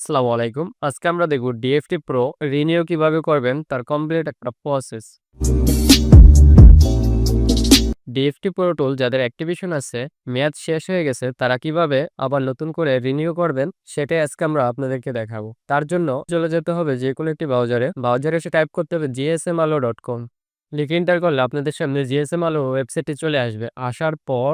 আসসালামু আলাইকুম। আজকে আমরা দেখব ডিএফটি প্রো রিনিউ কীভাবে করবেন, তার কমপ্লিট একটা প্রসেস ডিএফটি প্রো টুল যাদের অ্যাক্টিভেশন আছে, মেয়াদ শেষ হয়ে গেছে, তারা কীভাবে আবার নতুন করে রিনিউ করবেন, সেটাই আজকে আমরা আপনাদেরকে দেখাবো। তার জন্য চলে যেতে হবে যে কোনো একটি ব্রাউজারে ব্রাউজারে এসে টাইপ করতে হবে জিএসএম আলো ডট কম লিখে এন্টার করলে আপনাদের সামনে জিএসএম আলো ওয়েবসাইটটি চলে আসবে। আসার পর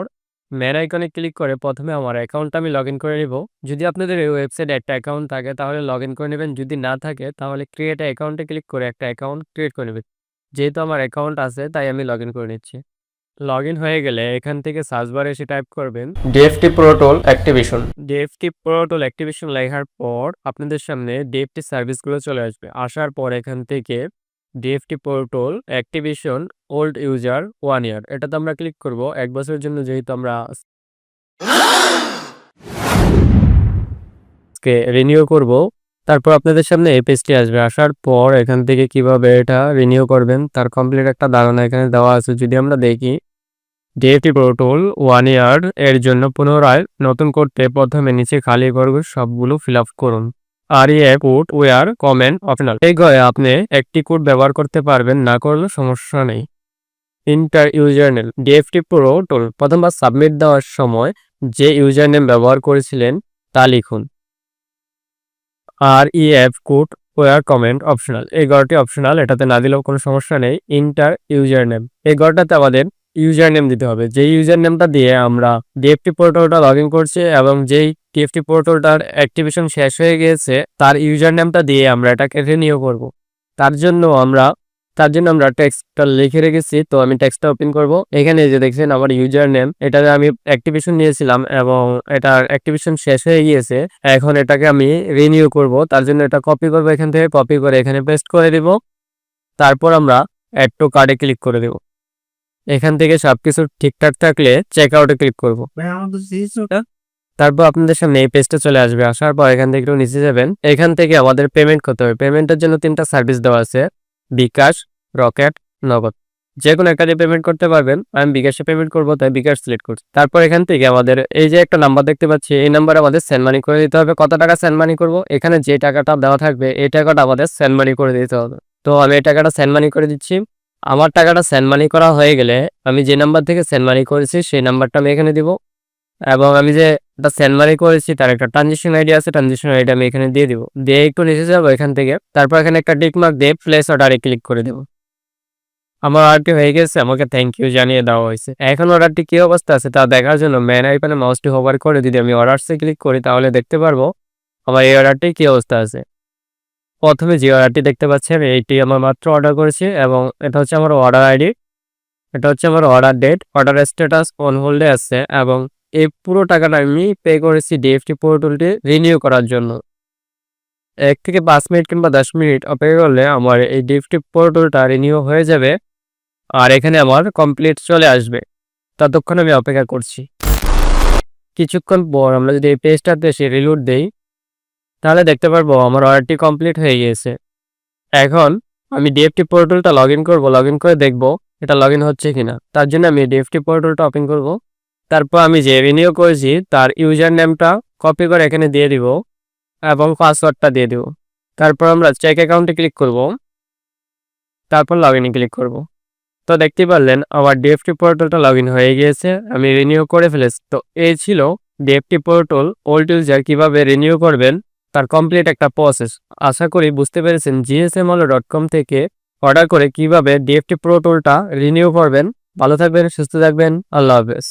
ম্যান আইকনে ক্লিক করে প্রথমে আমার অ্যাকাউন্টটা আমি লগ ইন করে নিব। যদি আপনাদের এই ওয়েবসাইটে একটা অ্যাকাউন্ট থাকে তাহলে লগ ইন করে নেবেন। যদি না থাকে তাহলে ক্রিয়েট অ্যাকাউন্টে ক্লিক করে একটা অ্যাকাউন্ট ক্রিয়েট করে নেবেন। যেহেতু আমার অ্যাকাউন্ট আছে তাই আমি লগ ইন করে নিচ্ছি। লগ ইন হয়ে গেলে এখান থেকে সার্চ বারে এসে টাইপ করবেন। DFT portal activation DFT portal activation লেখার পর আপনাদের সামনে ডিএফটি সার্ভিসগুলো চলে আসবে। আসার পর এখান থেকে DFT portal activation old user one year এটাতে আমরা ক্লিক করব। এক বছরের জন্য যেহেতু আমরা আজকে রিনিউ করব, তারপর আপনাদের সামনে এই পেজটি আসবে। আসার পর এখান থেকে কীভাবে এটা রিনিউ করবেন, তার কমপ্লিট একটা ধারণা এখানে দেওয়া আছে। যদি আমরা দেখি ডিএফটি পোর্টল ওয়ান ইয়ার এর জন্য পুনরায় নতুন করতে প্রথমে নিচে খালি করব সবগুলো ফিল করুন। আর এ কোড ওয়ার কমেন্ট অপশনাল এই গয়ে আপনি একটি কোড ব্যবহার করতে পারবেন, না করলে সমস্যা নেই। Enter user name DFT portal প্রথমবার সাবমিট দেওয়ার সময় যে ইউজার নেম ব্যবহার করেছিলেন তা লিখুন। R E F code or comment optional এই গড়টি অপশনাল এটাতে না দিলেও কোনো সমস্যা নেই। ইন্টার ইউজার নেম এই গড়টাতে আমাদের ইউজার নেম দিতে হবে। যেই ইউজার নেমটা দিয়ে আমরা ডিএফটি পোর্টালটা লগ ইন করছি এবং যেই টিএফটি পোর্টালটার অ্যাক্টিভেশন শেষ হয়ে গিয়েছে, তার ইউজার নেমটা দিয়ে আমরা এটাকে রিনিউ করব। তার জন্য আমরা তার জন্য আমরা টেক্সটটা লিখে রেখেছি তো আমি টেক্সটটা ওপেন করব। এখানে যে দেখছেন আমার ইউজার নেম এটাতে আমি অ্যাক্টিভেশন নিয়েছিলাম এবং এটার অ্যাক্টিভেশন শেষ হয়ে গিয়েছে। এখন এটাকে আমি রিনিউ করব তার জন্য এটা কপি করব এখান থেকে কপি করে এখানে পেস্ট করে দিব। তারপর আমরা অ্যাড টু কার্ডে ক্লিক করে দেব। এখান থেকে সবকিছু ঠিকঠাক থাকলে চেক আউটে ক্লিক করব। তারপর আপনাদের সামনে এই পেজটা চলে আসবে আসার পর এখান থেকে একটু নিচে যাবেন। এখান থেকে আমাদের পেমেন্ট করতে হবে। পেমেন্টের জন্য তিনটা সার্ভিস দেওয়া আছে। বিকাশ রকেট, নগদ। যে কোনো একটা দিয়ে পেমেন্ট করতে পারবেন। আমি বিকাশে পেমেন্ট করব, তাই বিকাশ সিলেক্ট করছি। তারপর এখান থেকে আমাদের এই যে একটা নাম্বার দেখতে পাচ্ছি, এই নাম্বারে আমাদের সেন্ড মানি করে দিতে হবে। কত টাকা সেন্ড মানি করব? এখানে যে টাকাটা দেওয়া থাকবে, এই টাকাটা আমাদের সেন্ড মানি করে দিতে হবে। তো আমি এই টাকাটা সেন্ড মানি করে দিচ্ছি। আমার টাকাটা সেন্ড মানি করা হয়ে গেলে আমি যে নাম্বার থেকে সেন্ড মানি করেছি, সেই নাম্বারটা আমি এখানে দিব। এবং আমি যে একটা সেন্ড মানি করেছি, তার একটা ট্রানজেকশন আইডি আছে ট্রানজেকশন আইডি আমি এখানে দিয়ে দিব। দিয়ে একটু নিচে যাব এখান থেকে। তারপর এখানে একটা টিক মার্ক দিয়ে প্লেস অর্ডারে ক্লিক করে দেবো। আমার অর্ডারটি হয়ে গেছে, আমাকে থ্যাংক ইউ জানিয়ে দেওয়া হয়েছে। এখন অর্ডারটি কি অবস্থা আছে তা দেখার জন্য ম্যান আইপানে মাউসটি হোভার করে যদি আমি অর্ডারসে ক্লিক করি তাহলে দেখতে পারব আমার এই অর্ডারটি কি অবস্থা আছে। প্রথমে যে অর্ডারটি দেখতে পাচ্ছেন, এইটি আমার মাত্র অর্ডার করেছি এবং এটা হচ্ছে আমার অর্ডার আইডি এটা হচ্ছে আমার order date order status on হোল্ডে আছে এবং এই পুরো টাকাটা আমি পে করেছি ডিএফটি পোর্টালটি রিনিউ করার জন্য। এক থেকে পাঁচ মিনিট কিংবা দশ মিনিট অপেক্ষা করলে আমার এই ডিএফটি পোর্টালটা রিনিউ হয়ে যাবে। আর এখানে আমার কমপ্লিট চলে আসবে। ততক্ষণ আমি অপেক্ষা করছি। কিছুক্ষণ পর আমরা যদি এই পেজটাতে এসে রিলোড দেই, তাহলে দেখতে পারব আমার অর্ডারটি কমপ্লিট হয়ে গিয়েছে। এখন আমি ডিএফটি পোর্টালটা লগ ইন করব লগ ইন করে দেখব এটা লগ ইন হচ্ছে কিনা। তার জন্য আমি ডিএফটি পোর্টালটা ওপেন করব। তারপর আমি যে রিনিউ করেছি, তার ইউজার নেমটা কপি করে এখানে দিয়ে দিব এবং পাসওয়ার্ডটা দিয়ে দিব। তারপর আমরা চেক অ্যাকাউন্টে ক্লিক করব। তারপর লগ ক্লিক করব। তো দেখতে পারলেন, আমার ডিএফটি পোর্টালটা লগ হয়ে গিয়েছে, আমি রিনিউ করে ফেলেছি। তো এই ছিল ডিএফটি পোর্টাল ওল্ড ইউজার কীভাবে রিনিউ করবেন, তার কমপ্লিট একটা প্রসেস আশা করি বুঝতে পেরেছেন জিএসএম আলো ডট কম থেকে অর্ডার করে কীভাবে ডিএফটি পোর্টালটা রিনিউ করবেন। ভালো থাকবেন, সুস্থ থাকবেন, আল্লাহ হাফেজ।